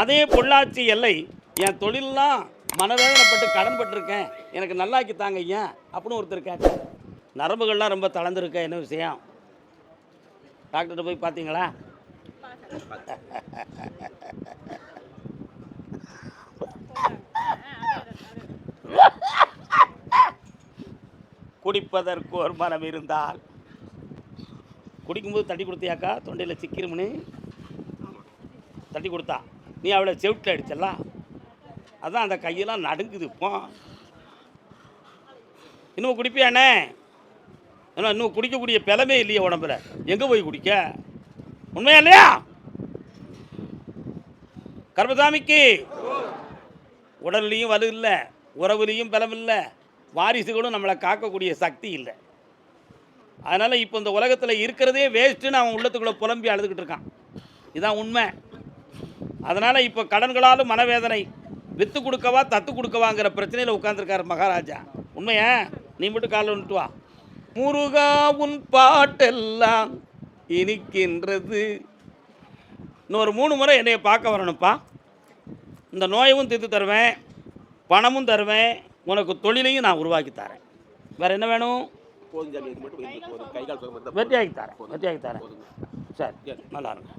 அதே பொள்ளாச்சி எல்லை என் தொழிலெலாம் மனவேதனைப்பட்டு கடன்பட்டிருக்கேன் எனக்கு நல்லாக்கி தாங்க ஐயா அப்படின்னு ஒருத்தர் கேட்டார் நரம்புகள்லாம் ரொம்ப தளர்ந்துருக்க என்ன விஷயம்? டாக்டர்கிட்ட போய் பார்த்தீங்களா? குடிப்பதற்கு ஒரு மனம் இருந்தால். குடிக்கும்போது தட்டி கொடுத்தியாக்கா? தொண்டையில் சிக்கிருமுன்னு தட்டி கொடுத்தா. நீ அவளை செவிட்டில் அடிச்சல அதான் அந்த கையெல்லாம் நடுங்குது இப்போ. இன்னும் குடிப்பியானே ஏன்னா இன்னும் குடிக்கக்கூடிய பிளமே இல்லையே உடம்புல. எங்கே போய் குடிக்க? உண்மையா இல்லையா? கர்மசாமிக்கு உடல்லையும் வலு இல்லை உறவுலையும் பலம் இல்லை வாரிசுகளும் நம்மளை காக்கக்கூடிய சக்தி இல்லை. அதனால் இப்போ இந்த உலகத்தில் இருக்கிறதே வேஸ்ட்டுன்னு அவன் உள்ளத்துக்குள்ளே புலம்பி அழுதுகிட்டு இருக்கான். இதான் உண்மை. அதனால் இப்போ கடன்களாலும் மனவேதனை. வித்து கொடுக்கவா தத்து கொடுக்கவாங்கிற பிரச்சனையில் உட்காந்துருக்காரு மகாராஜா. உண்மையா? நீ மட்டும் காலில் வந்துட்டு வா. முருகா உன் பாட்டெல்லாம் இனிக்கின்றது. இன்னொரு மூணு முறை என்னைய பார்க்க வரணும்ப்பா. இந்த நோயவும் தீர்த்து தருவேன். பணமும் தருவேன். உனக்கு தொழிலையும் நான் உருவாக்கி தரேன். வேறு என்ன வேணும்? போதும் சாமி இது மட்டும் இருந்து போதும். கை கால் சுகம் இருந்தா வெற்றியாக்கி தரேன் வெற்றியாக்கி தரேன். சரி நல்லா இருங்க.